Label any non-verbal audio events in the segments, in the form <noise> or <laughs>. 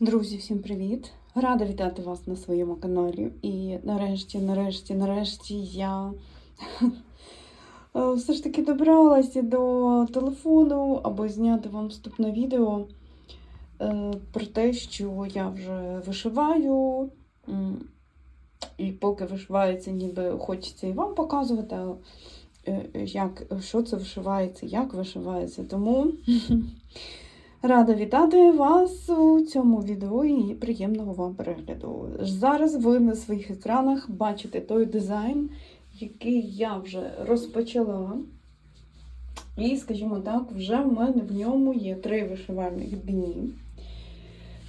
Друзі, всім привіт! Рада вітати вас на своєму каналі. І нарешті, нарешті, нарешті я <laughs> е, все ж таки добралася до телефону, аби зняти вам вступне відео е, про те, що я вже вишиваю. І поки вишивається, ніби хочеться і вам показувати, е, як, що це вишивається, як вишивається. Тому. <laughs> Рада вітати вас у цьому відео і приємного вам перегляду. Зараз ви на своїх екранах бачите той дизайн, який я вже розпочала. І, скажімо так, вже в мене в ньому є три вишивальних дні.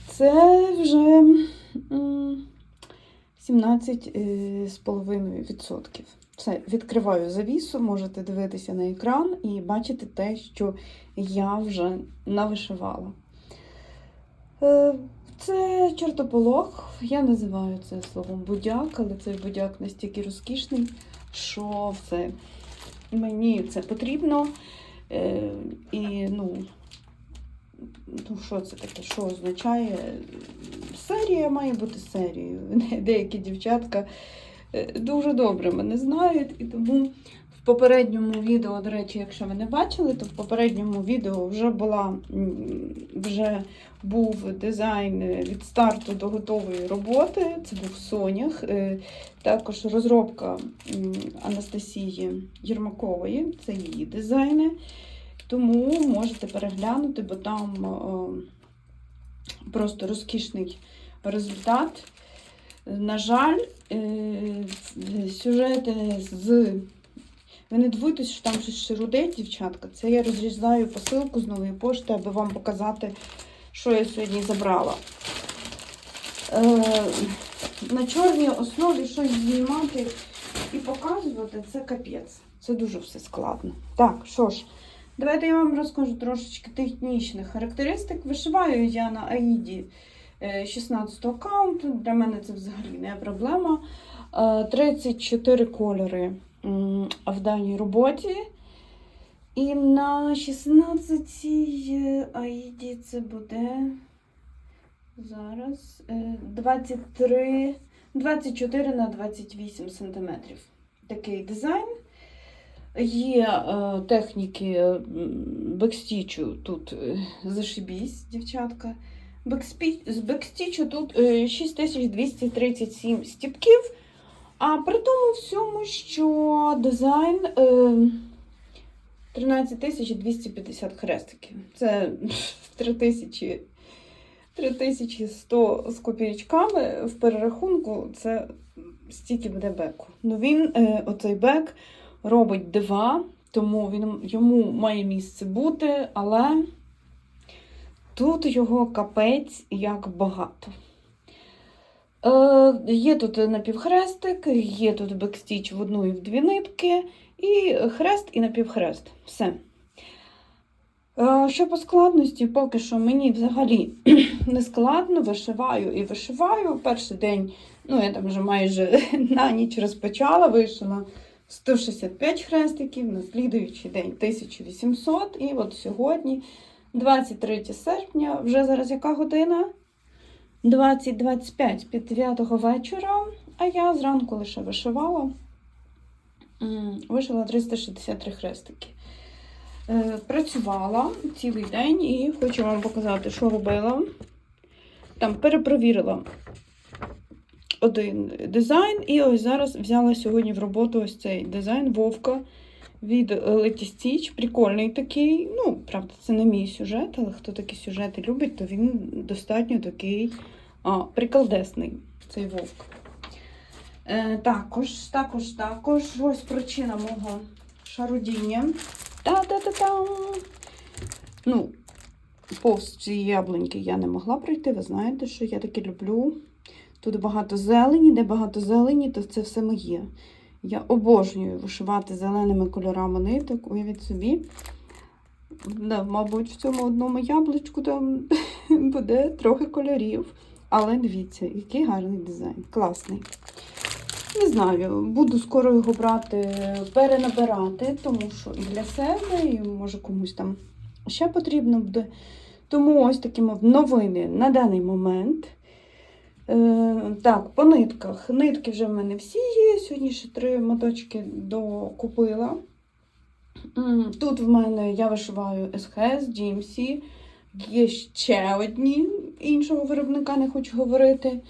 Це вже 17,5%. Це відкриваю завісу, можете дивитися на екран і бачити те, що я вже навишивала. Е, Це чортополох. Я називаю це словом будяк, але цей будяк настільки розкішний, що це мені це потрібно. Е, І, ну, ну, що це таке? Що означає? Серія має бути серією. <laughs> Деякі дівчатка е, дуже добре мене знають, і тому в попередньому відео, до речі, якщо ви не бачили, то в попередньому відео вже була вже був дизайн від старту до готової роботи. Це був Сонях. Е, Також розробка Анастасії Єрмакової, це її дизайни. Тому можете переглянути, бо там е, просто розкішний результат. На жаль, е, сюжети з. Ви не дивуйтесь, що там щось ширудить, дівчатка. Це я розрізаю посилку з нової пошти, аби вам показати, що я сьогодні забрала. Е, на чорній основі щось знімати і показувати це капець. Це дуже все складно. Так, що ж, давайте я вам розкажу трошечки технічних характеристик. Вишиваю я на Аїді 16 аккаунту. Для мене це взагалі не проблема. Е, 34 кольори в даній роботі. І на 16-й Аїді це буде зараз е, 23, 24 на 28 сантиметрів. Такий дизайн. Є е, техніки бекстічу тут е, зашибісь, дівчатка. Бекспі... З бекстічу тут е, 6237 стіпків. А при тому всьому, що дизайн е, 13250 хрестиків. Це <laughs> 3000, 3100 з копійочками в перерахунку це стільки буде беку. Ну він, е, оцей бек, робить дива, тому він, йому має місце бути, але тут його капець як багато. Е, є тут напівхрестик, є тут бекстіч в одну і в дві нитки, і хрест, і напівхрест. Все. Е, що по складності, поки що мені взагалі <clears throat> не складно, вишиваю і вишиваю. Перший день, ну я там вже майже <laughs> на ніч розпочала, вишила 165 хрестиків, на слідуючий день 1800, і от сьогодні, 23 серпня, вже зараз яка година? 20-25 під 9 вечора, а я зранку лише вишивала. Вишила 363 хрестики. Е, Працювала цілий день і хочу вам показати, що робила. Там перепровірила один дизайн, і ось зараз взяла сьогодні в роботу ось цей дизайн Вовка від Leti Stitch. Прикольний такий. Ну, правда, це не мій сюжет, але хто такі сюжети любить, то він достатньо такий а, приколдесний, цей вовк. Е, також, також, також, ось причина мого шарудіння. Та-та-та-там! Ну, повз ці яблуньки я не могла пройти. Ви знаєте, що я таки люблю. Тут багато зелені, де багато зелені, то це все моє. Я обожнюю вишивати зеленими кольорами ниток, уявіть собі. Да, мабуть, в цьому одному яблучку там <laughs> буде трохи кольорів. Але дивіться, який гарний дизайн. Класний. Не знаю, буду скоро його брати, перенабирати, тому що і для себе, і може комусь там ще потрібно буде. Тому ось такі новини на даний момент. Е, так, по нитках. Нитки вже в мене всі є. Сьогодні ще три моточки докупила. Тут в мене я вишиваю SHS, GMC. Є ще одні іншого виробника, не хочу говорити.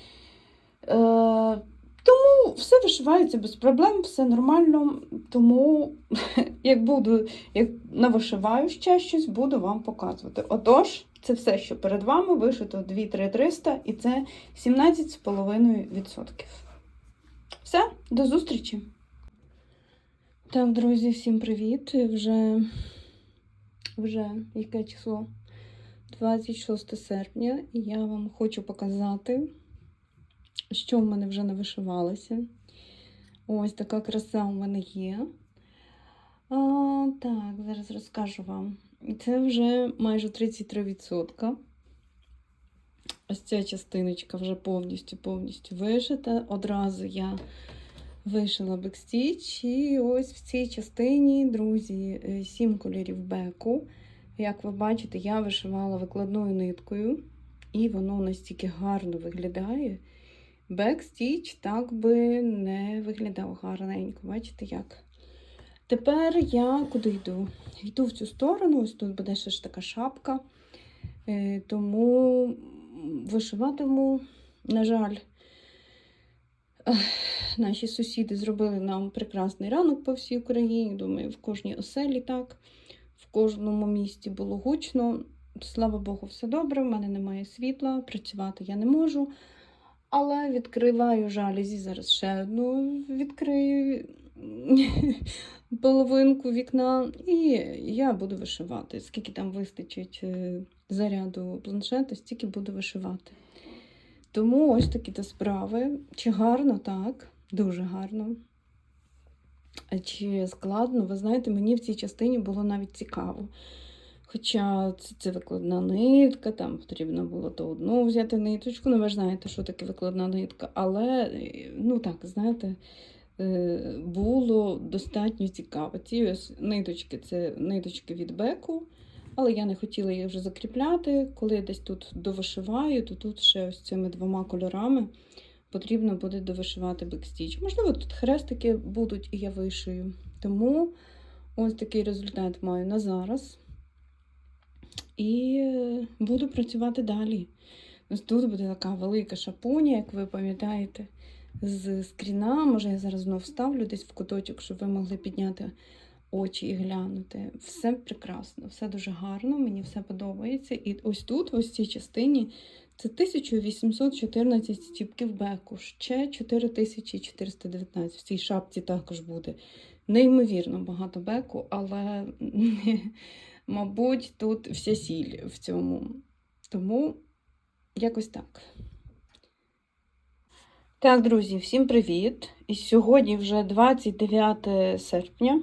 Все вишивається без проблем, все нормально. Тому, <laughs> як буду, як навишиваю ще щось, буду вам показувати. Отож, це все, що перед вами вишито 2-3-300 і це 17,5%. Все, до зустрічі! Так, друзі, всім привіт! Вже, вже яке число? 26 серпня, і я вам хочу показати, що в мене вже навишивалося. Ось така краса у мене є. А, так, зараз розкажу вам. Це вже майже 33%. Ось ця частиночка вже повністю повністю вишита. Одразу я вишила бекстіч. І ось в цій частині, друзі, 7 кольорів беку. Як ви бачите, я вишивала викладною ниткою, і воно настільки гарно виглядає. Бекстіч так би не виглядав гарненько. Бачите як? Тепер я куди йду? Йду в цю сторону, ось тут буде ще ж така шапка. Е, Тому вишиватиму, на жаль, наші сусіди зробили нам прекрасний ранок по всій Україні. Думаю, в кожній оселі так, в кожному місті було гучно. Слава Богу, все добре. В мене немає світла, працювати я не можу. Але відкриваю жалюзі, зараз ще одну відкрию <laughs> половинку вікна, і я буду вишивати. Скільки там вистачить е, заряду планшета, стільки буду вишивати. Тому ось такі то справи. Чи гарно, так, дуже гарно. Чи складно, ви знаєте, мені в цій частині було навіть цікаво. Хоча це, це викладна нитка, там потрібно було то одну взяти ниточку. Ну, ви ж знаєте, що таке викладна нитка. Але, е, ну так, знаєте, е, було достатньо цікаво. Ці ось ниточки це ниточки від беку, але я не хотіла їх вже закріпляти. Коли я десь тут довишиваю, то тут ще ось цими двома кольорами потрібно буде довишивати бекстіч. Можливо, тут хрестики будуть і я вишию. Тому ось такий результат маю на зараз. І е, буду працювати далі. Тут буде така велика шапуня, як ви пам'ятаєте, з скріна. Може, я зараз знов вставлю десь в куточок, щоб ви могли підняти очі і глянути. Все прекрасно, все дуже гарно, мені все подобається. І ось тут, ось в цій частині, це 1814 стіпків беку, ще 4419. В цій шапці також буде. Неймовірно багато беку, але. Мабуть, тут вся сіль в цьому. Тому якось так. Так, друзі, всім привіт! І сьогодні вже 29 серпня.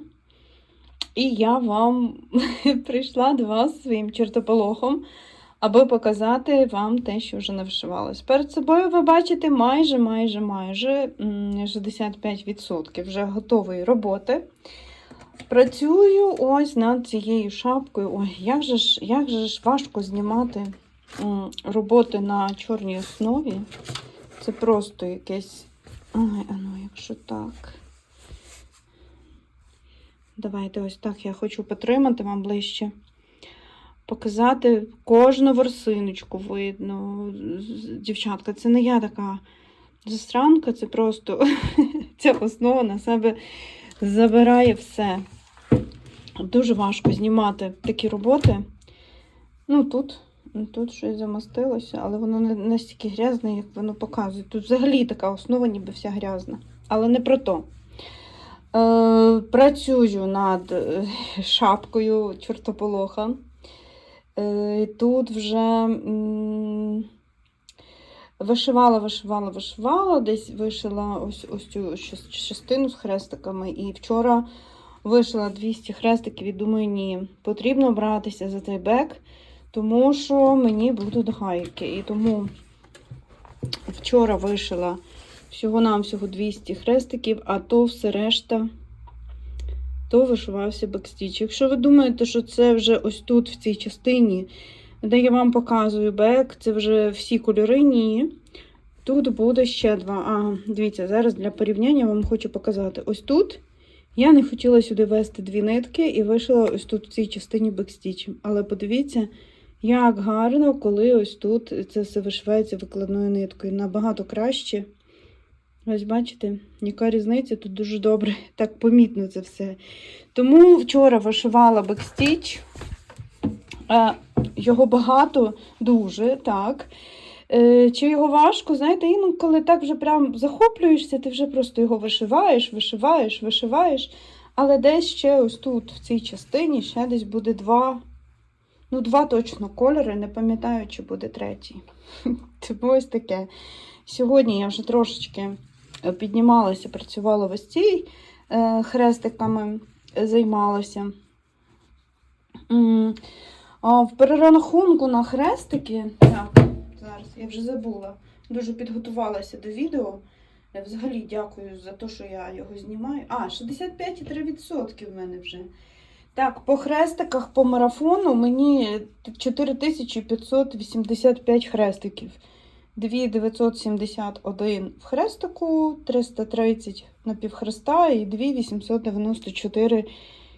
І я вам <laughs> прийшла до вас своїм чертополохом, аби показати вам те, що вже навшивалось. Перед собою ви бачите майже, майже, майже 65% вже готової роботи. Працюю ось над цією шапкою. Ой, як же ж, як же ж важко знімати роботи на чорній основі. Це просто якесь. А ну, якщо так. Давайте ось так я хочу потримати вам ближче. Показати кожну ворсиночку видно. Дівчатка, це не я така застранка, це просто <laughs> ця основа на себе забирає все. Дуже важко знімати такі роботи. Ну, тут тут щось замастилося, але воно не настільки грязне, як воно показує. Тут взагалі така основа, ніби вся грязна. Але не про то. Е, Працюю над е, шапкою чортополоха. Е, Тут вже м вишивала, вишивала, вишивала, десь вишила ось ось цю частину з хрестиками. І вчора вишила 200 хрестиків і думаю, ні, потрібно братися за цей бек, тому що мені будуть гайки. І тому вчора вишила всього-навсього 200 хрестиків, а то все решта. То вишивався бекстіч. Якщо ви думаєте, що це вже ось тут, в цій частині, де я вам показую бек, це вже всі кольори, ні. Тут буде ще два. А, дивіться, зараз для порівняння вам хочу показати. Ось тут я не хотіла сюди вести дві нитки і вишила ось тут в цій частині бекстічем. Але подивіться, як гарно, коли ось тут це все вишивається викладною ниткою. Набагато краще. Ось бачите, яка різниця тут дуже добре, <laughs> так помітно це все. Тому вчора вишивала бекстіч. Його багато, дуже, так. Е, Чи його важко? Знаєте, інколи так вже прям захоплюєшся, ти вже просто його вишиваєш, вишиваєш, вишиваєш. Але десь ще ось тут, в цій частині, ще десь буде два. Ну, два точно кольори, не пам'ятаю, чи буде третій. <laughs> Тому ось таке. Сьогодні я вже трошечки е, піднімалася, працювала в ось цій е, хрестиками, займалася. В перерахунку на хрестики. Так, зараз я вже забула. Дуже підготувалася до відео. Я взагалі дякую за те, що я його знімаю. А, 65,3% в мене вже. Так, по хрестиках по марафону мені 4585 хрестиків. 2971 в хрестику, 330 на півхреста і 2894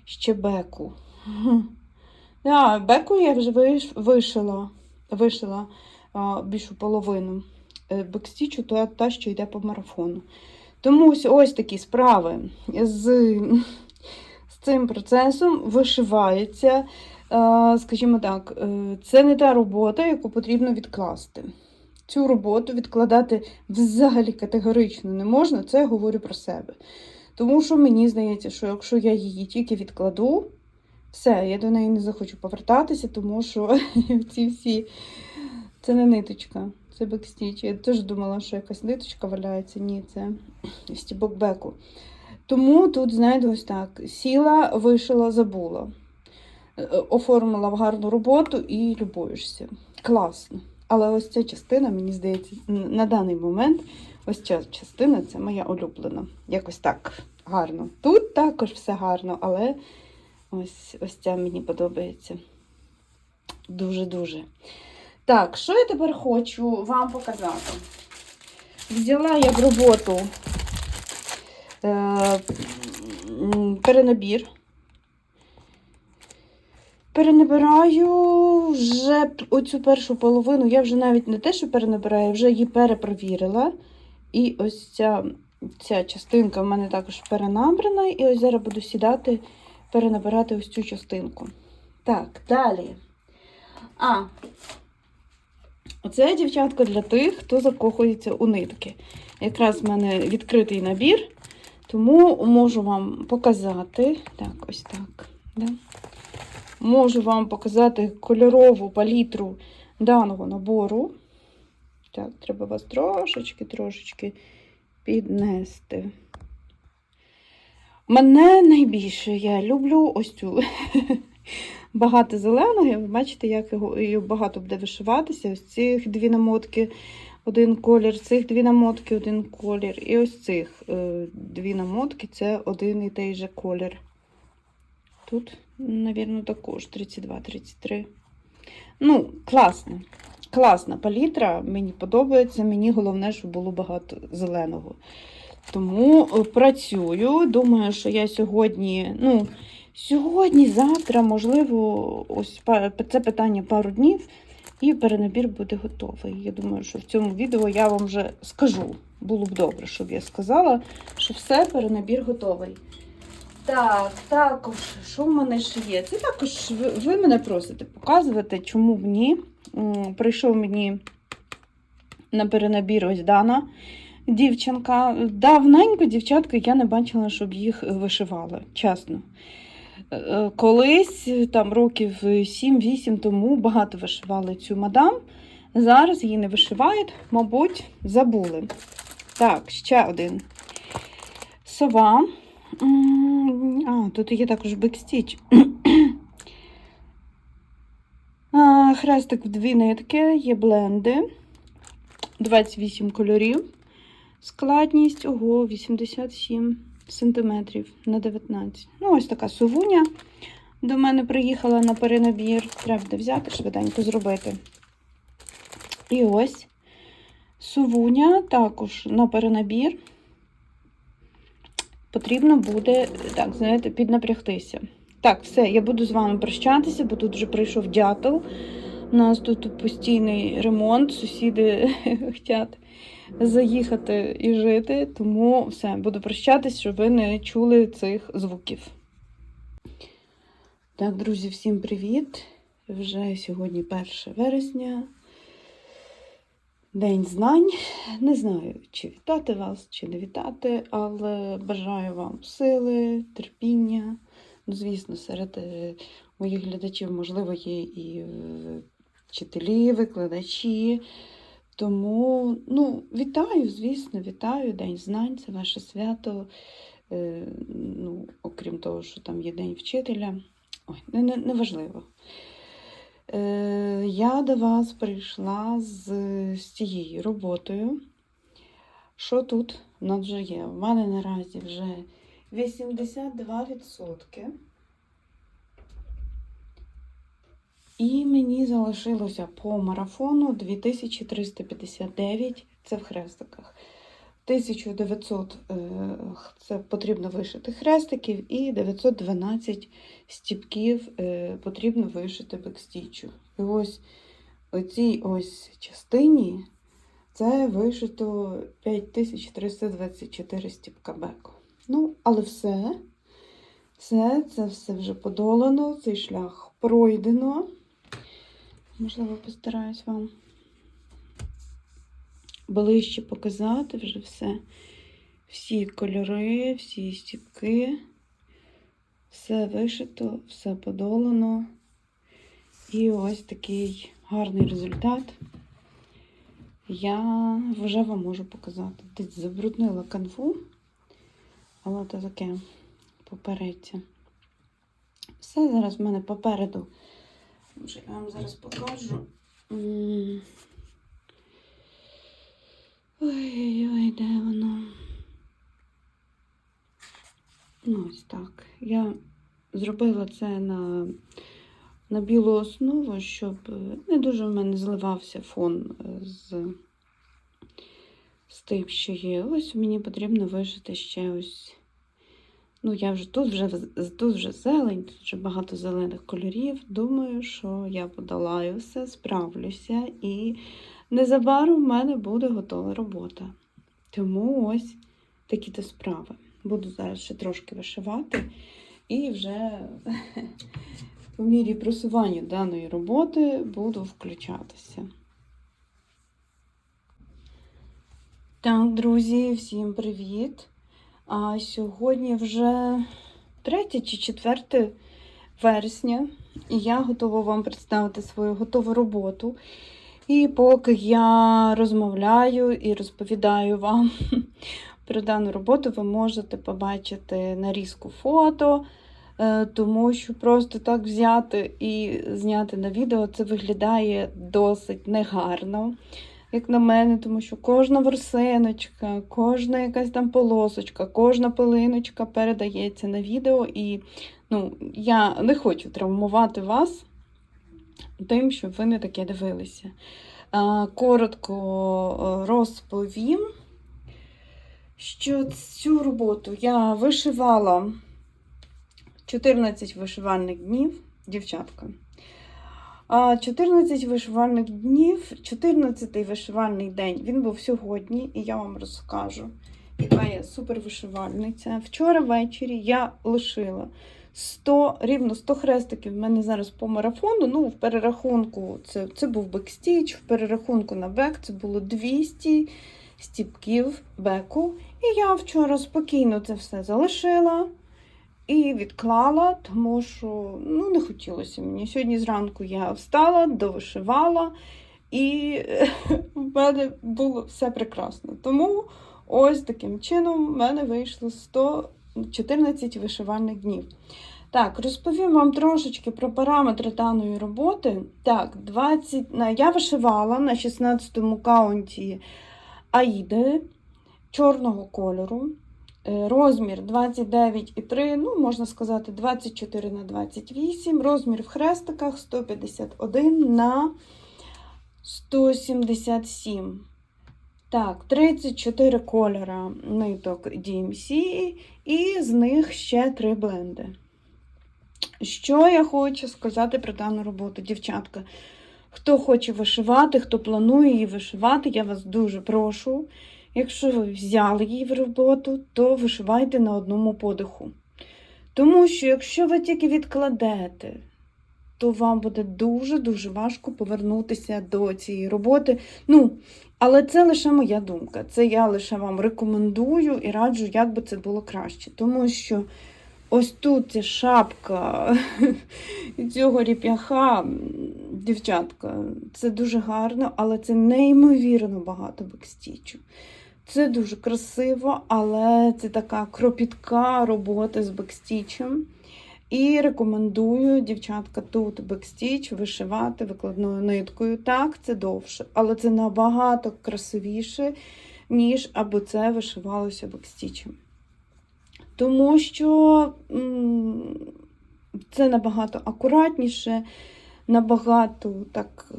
ще Да, беку я вже виш- вишила, вишила а, більшу половину. Е, Бекстічу то та, що йде по марафону. Тому ось, ось такі справи з, з цим процесом вишивається. Скажімо так, е, це не та робота, яку потрібно відкласти. Цю роботу відкладати взагалі категорично не можна, це я говорю про себе. Тому що мені здається, що якщо я її тільки відкладу, все, я до неї не захочу повертатися, тому що <laughs> ці всі це не ниточка, це бекстіч. Я теж думала, що якась ниточка валяється. Ні, це стібок беку. Тому тут, знаєте, ось так: сіла, вишила, забула. Е, Оформила в гарну роботу і любуєшся. Класно. Але ось ця частина, мені здається, на даний момент ось ця частина це моя улюблена. Якось так гарно. Тут також все гарно, але ось, ось ця мені подобається. Дуже-дуже. Так, що я тепер хочу вам показати? Взяла я в роботу е, перенабір. Перенабираю вже оцю першу половину. Я вже навіть не те, що перенабираю, вже її перепровірила. І ось ця, ця частинка в мене також перенабрана. І ось зараз буду сідати, перенабирати ось цю частинку. Так, далі. А, оце, дівчатка, для тих, хто закохується у нитки. Якраз в мене відкритий набір, тому можу вам показати. Так, ось так. Да? Можу вам показати кольорову палітру даного набору. Так, треба вас трошечки, трошечки піднести. Мене найбільше я люблю ось цю <laughs> багато зеленого. Ви бачите, як його багато буде вишиватися. Ось цих дві намотки, один колір, цих дві намотки, один колір. І ось цих е, дві намотки це один і той же колір. Тут, мабуть, також 32-33. Ну, класно. Класна палітра, мені подобається. Мені головне, щоб було багато зеленого. Тому е, працюю. Думаю, що я сьогодні, ну, сьогодні, завтра, можливо, ось це питання пару днів, і перенабір буде готовий. Я думаю, що в цьому відео я вам вже скажу. Було б добре, щоб я сказала, що все, перенабір готовий. Так, також, що в мене ще є? Це також ви, ви мене просите показувати, чому б ні. Прийшов мені на перенабір ось Дана, дівчинка. Давненько дівчатка я не бачила, щоб їх вишивали, чесно. Е, е, Колись, там років 7-8 тому, багато вишивали цю мадам. Зараз її не вишивають, мабуть, забули. Так, ще один. Сова. А, тут є також бекстіч. <clears throat> Хрестик в дві нитки, є бленди. 28 кольорів. Складність ого, 87 сантиметрів на 19. Ну, ось така совуня. до мене приїхала на перенабір. Треба буде взяти, швиденько зробити. І ось сувуня також на перенабір. Потрібно буде, так, знаєте, піднапрягтися. Так, все, я буду з вами прощатися, бо тут вже прийшов дятел. У нас тут постійний ремонт, сусіди <laughs> хочуть заїхати і жити, тому все, буду прощатись, щоб ви не чули цих звуків. Так, друзі, всім привіт! Вже сьогодні 1 вересня. День знань. Не знаю, чи вітати вас, чи не вітати, але бажаю вам сили, терпіння. Ну, звісно, серед е, моїх глядачів, можливо, є і е, вчителі, викладачі. Тому, ну, вітаю, звісно, вітаю. День знань, це ваше свято. Е, ну, окрім того, що там є День вчителя. Ой, не, не, не. Е, я до вас прийшла з, з цією роботою. Що тут у нас вже є? У мене наразі вже 82%. І мені залишилося по марафону 2359, це в хрестиках. 1900 е, це потрібно вишити хрестиків, і 912 стіпків е, потрібно вишити бекстічу. І ось у цій ось частині це вишито 5324 стіпка беку. Ну, але все, все, це все вже подолано, цей шлях пройдено. Можливо, постараюсь вам ближче показати вже все. Всі кольори, всі стіпки, все вишито, все подолано. І ось такий гарний результат. Я вже вам можу показати. Десь забруднила канву, але то таке попередця. Все зараз в мене попереду. Може, я вам зараз покажу. Ой-ой-ой, де воно? Ну, ось так. Я зробила це на, на білу основу, щоб е, не дуже в мене зливався фон е, з, з тим, що є. Ось мені потрібно вишити ще ось. Ну, я вже тут вже тут вже зелень, тут вже багато зелених кольорів. Думаю, що я подолаю все, справлюся, і незабаром в мене буде готова робота. Тому ось такі-то справи. Буду зараз ще трошки вишивати, і вже <laughs> по мірі просування даної роботи буду включатися. Так, друзі, всім привіт! А сьогодні вже 3 чи 4 вересня, і я готова вам представити свою готову роботу. І поки я розмовляю і розповідаю вам <laughs> про дану роботу, ви можете побачити нарізку фото, е, тому що просто так взяти і зняти на відео це виглядає досить негарно як на мене, тому що кожна ворсиночка, кожна якась там полосочка, кожна пилиночка передається на відео, і ну, я не хочу травмувати вас тим, щоб ви не таке дивилися. Коротко розповім, що цю роботу я вишивала 14 вишивальних днів, дівчатка. А 14 вишивальних днів, 14-й вишивальний день він був сьогодні, і я вам розкажу, яка я супервишивальниця. Вчора ввечері я лишила 100, рівно 100 хрестиків. в мене зараз по марафону. Ну, в перерахунку це це був бекстіч, в перерахунку на бек це було 200 стіпків беку. І я вчора спокійно це все залишила. І відклала, тому що ну, не хотілося мені. Сьогодні зранку я встала, довишивала, і <laughs> в мене було все прекрасно. Тому ось таким чином в мене вийшло 114 вишивальних днів. Так, розповім вам трошечки про параметри даної роботи. Так, 20, я вишивала на 16-му каунті Аїди чорного кольору. Е, Розмір 29,3, ну, можна сказати, 24 на 28. Розмір в хрестиках 151 на 177. Так, 34 кольора ниток DMC, і з них ще 3 бленди. Що я хочу сказати про дану роботу, дівчатка? Хто хоче вишивати, хто планує її вишивати, я вас дуже прошу. Якщо ви взяли її в роботу, то вишивайте на одному подиху. Тому що якщо ви тільки відкладете, то вам буде дуже-дуже важко повернутися до цієї роботи. Ну, але це лише моя думка. Це я лише вам рекомендую і раджу, як би це було краще. Тому що ось тут шапка <laughs> цього ріп'яха, дівчатка, це дуже гарно, але це неймовірно багато бекстічу. Це дуже красиво, але це така кропітка робота з бекстічем. І рекомендую, дівчатка, тут бекстіч вишивати викладною ниткою. Так, це довше, але це набагато красивіше, ніж аби це вишивалося бекстічем. Тому що це набагато акуратніше, набагато так е,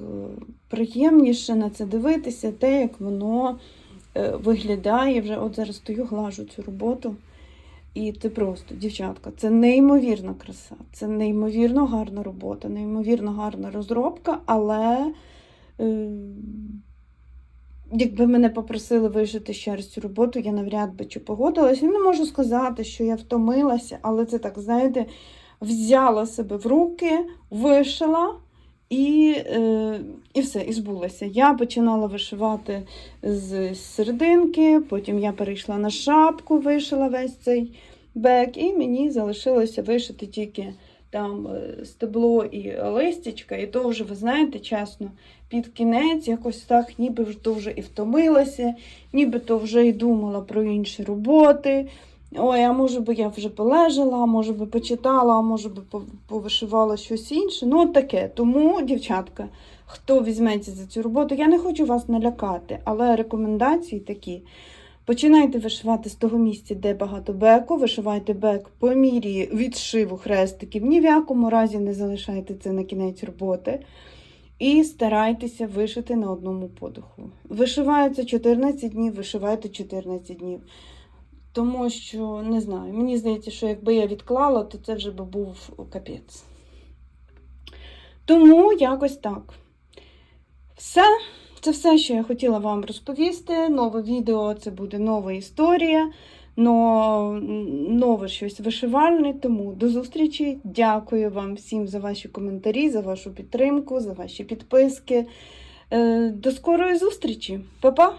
приємніше на це дивитися, те, як воно е, виглядає. Вже от зараз стою, глажу цю роботу. І це просто, дівчатка, це неймовірна краса, це неймовірно гарна робота, неймовірно гарна розробка, але е, якби мене попросили вишити ще раз цю роботу, я навряд би чи погодилася. Я не можу сказати, що я втомилася, але це так, знаєте, взяла себе в руки, вишила. І, е, і все, і збулася. Я починала вишивати з серединки, потім я перейшла на шапку, вишила весь цей бек, і мені залишилося вишити тільки там е, стебло і листячка, і то вже, ви знаєте, чесно, під кінець якось так, ніби то вже і втомилася, ніби то вже і думала про інші роботи. Ой, а може би я вже полежала, може би почитала, а може би повишивала щось інше. Ну, от таке. Тому, дівчатка, хто візьметься за цю роботу, я не хочу вас налякати, але рекомендації такі. Починайте вишивати з того місця, де багато беку, вишивайте бек по мірі відшиву хрестиків. Ні в якому разі не залишайте це на кінець роботи. І старайтеся вишити на одному подиху. Вишивається 14 днів, вишивайте 14 днів. Тому що, не знаю, мені здається, що якби я відклала, то це вже би був капець. Тому якось так. Все. Це все, що я хотіла вам розповісти. Нове відео це буде нова історія, но, нове щось вишивальне. Тому до зустрічі. Дякую вам всім за ваші коментарі, за вашу підтримку, за ваші підписки. Е, До скорої зустрічі. Па-па!